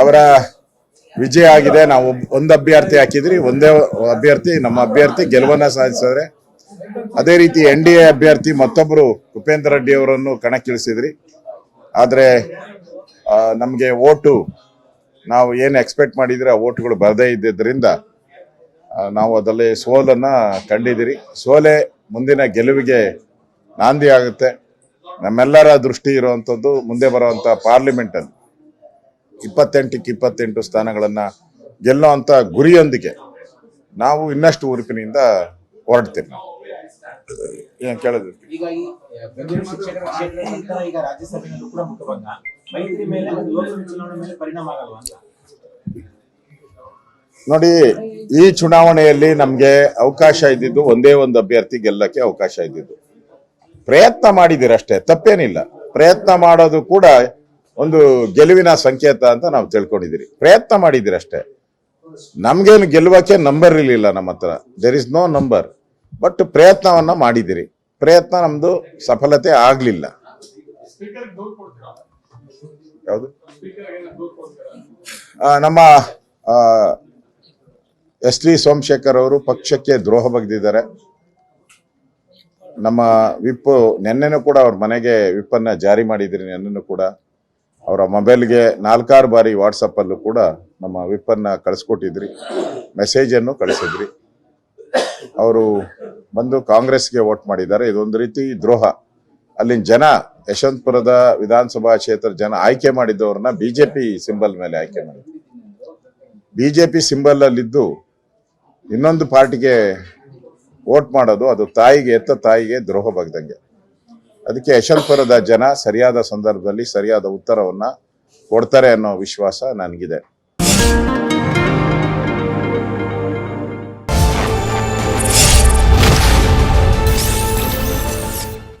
ಅವರ ವಿಜಯ ಆಗಿದೆ. ನಾವು ಒಂದು ಅಭ್ಯರ್ಥಿ ಹಾಕಿದ್ರಿ. ಒಂದೇ ಅಭ್ಯರ್ಥಿ, ನಮ್ಮ ಅಭ್ಯರ್ಥಿ ಗೆಲುವನ್ನ ಸಾಧಿಸಿದ್ರೆ. ಅದೇ ರೀತಿ ಎನ್ ಡಿ ಎ ಅಭ್ಯರ್ಥಿ ಮತ್ತೊಬ್ಬರು ಉಪೇಂದ್ರ ರೆಡ್ಡಿ ಅವರನ್ನು ಕಣಕ್ಕಿಳಿಸಿದ್ರಿ. ಆದರೆ ನಮಗೆ ಓಟು, ನಾವು ಏನು ಎಕ್ಸ್ಪೆಕ್ಟ್ ಮಾಡಿದ್ರೆ ಆ ಓಟುಗಳು ಬರದೇ ಇದ್ದಿದ್ದರಿಂದ ನಾವು ಅದರಲ್ಲಿ ಸೋಲನ್ನ ಕಂಡಿದ್ದೀರಿ. ಸೋಲೆ ಮುಂದಿನ ಗೆಲುವಿಗೆ ನಾಂದಿ ಆಗುತ್ತೆ. ನಮ್ಮೆಲ್ಲರ ದೃಷ್ಟಿ ಇರುವಂಥದ್ದು ಮುಂದೆ ಬರುವಂಥ ಪಾರ್ಲಿಮೆಂಟಲ್ಲಿ ಇಪ್ಪತ್ತೆಂಟಕ್ಕೆ ಇಪ್ಪತ್ತೆಂಟು ಸ್ಥಾನಗಳನ್ನ ಅಂಥ ಗುರಿಯೊಂದಿಗೆ ನಾವು ಇನ್ನಷ್ಟು ಉರುಪಿನಿಂದ ಹೊರಡ್ತೀವಿ ನಾವು. ಏನ್ ಅಂತ. ನೋಡಿ ಈ ಚುನಾವಣೆಯಲ್ಲಿ ನಮಗೆ ಅವಕಾಶ ಇದ್ದಿದ್ದು ಒಂದೇ ಒಂದು ಅಭ್ಯರ್ಥಿ ಗೆಲ್ಲಕ್ಕೆ ಅವಕಾಶ ಇದ್ದಿದ್ದು. ಪ್ರಯತ್ನ ಮಾಡಿದಿರಷ್ಟೇ ತಪ್ಪೇನಿಲ್ಲ. ಪ್ರಯತ್ನ ಮಾಡೋದು ಕೂಡ ಒಂದು ಗೆಲುವಿನ ಸಂಕೇತ ಅಂತ ನಾವು ತಿಳ್ಕೊಂಡಿದ್ದೀರಿ. ಪ್ರಯತ್ನ ಮಾಡಿದಿರಷ್ಟೇ ನಮ್ಗೇನು ಗೆಲ್ಲುವಕ್ಕೆ ನಂಬರ್ ಇರಲಿಲ್ಲ ನಮ್ಮ ಹತ್ರ. There is no number but ಪ್ರಯತ್ನವನ್ನ ಮಾಡಿದ್ದೀರಿ. ಪ್ರಯತ್ನ ನಮ್ದು ಸಫಲತೆ ಆಗ್ಲಿಲ್ಲ. ಯಾವುದು? ನಮ್ಮ ಎಸ್ ಟಿ ಸೋಮಶೇಖರ್ ಅವರು ಪಕ್ಷಕ್ಕೆ ದ್ರೋಹ ಬಗೆದಿದ್ದಾರೆ. ನಮ್ಮ ವಿಪ್ ನೆನ್ನೆನೂ ಕೂಡ ಅವ್ರ ಮನೆಗೆ ವಿಪ್ಪನ್ನ ಜಾರಿ ಮಾಡಿದ್ರಿ ನೆನ್ನೆನೂ ಕೂಡ. ಅವರ ಮೊಬೈಲ್ಗೆ ನಾಲ್ಕಾರು ಬಾರಿ ವಾಟ್ಸಪ್ಪಲ್ಲೂ ಕೂಡ ನಮ್ಮ ವಿಪ್ಪನ್ನು ಕಳಿಸ್ಕೊಟ್ಟಿದ್ರಿ. ಮೆಸೇಜನ್ನು ಕಳಿಸಿದ್ರಿ. ಅವರು ಬಂದು ಕಾಂಗ್ರೆಸ್ಗೆ ವೋಟ್ ಮಾಡಿದ್ದಾರೆ. ಇದೊಂದು ರೀತಿ ದ್ರೋಹ. ಅಲ್ಲಿನ ಜನ, ಯಶವಂತಪುರದ ವಿಧಾನಸಭಾ ಕ್ಷೇತ್ರ ಜನ ಆಯ್ಕೆ ಮಾಡಿದ್ದವ್ರನ್ನ ಬಿಜೆಪಿ ಸಿಂಬಲ್ ಮೇಲೆ ಆಯ್ಕೆ ಮಾಡಿದ್ರು. ಬಿಜೆಪಿ ಸಿಂಬಲ್ ಅಲ್ಲಿದ್ದು ಇನ್ನೊಂದು ಪಾರ್ಟಿಗೆ ವೋಟ್ ಮಾಡೋದು, ಅದು ತಾಯಿಗೆ, ಎತ್ತ ತಾಯಿಗೆ ದ್ರೋಹ ಬಗ್ದಂಗೆ. ಅದಕ್ಕೆ ಯಶವಂತಪುರದ ಜನ ಸರಿಯಾದ ಸಂದರ್ಭದಲ್ಲಿ ಸರಿಯಾದ ಉತ್ತರವನ್ನು ಕೊಡ್ತಾರೆ ಅನ್ನೋ ವಿಶ್ವಾಸ ನನಗಿದೆ.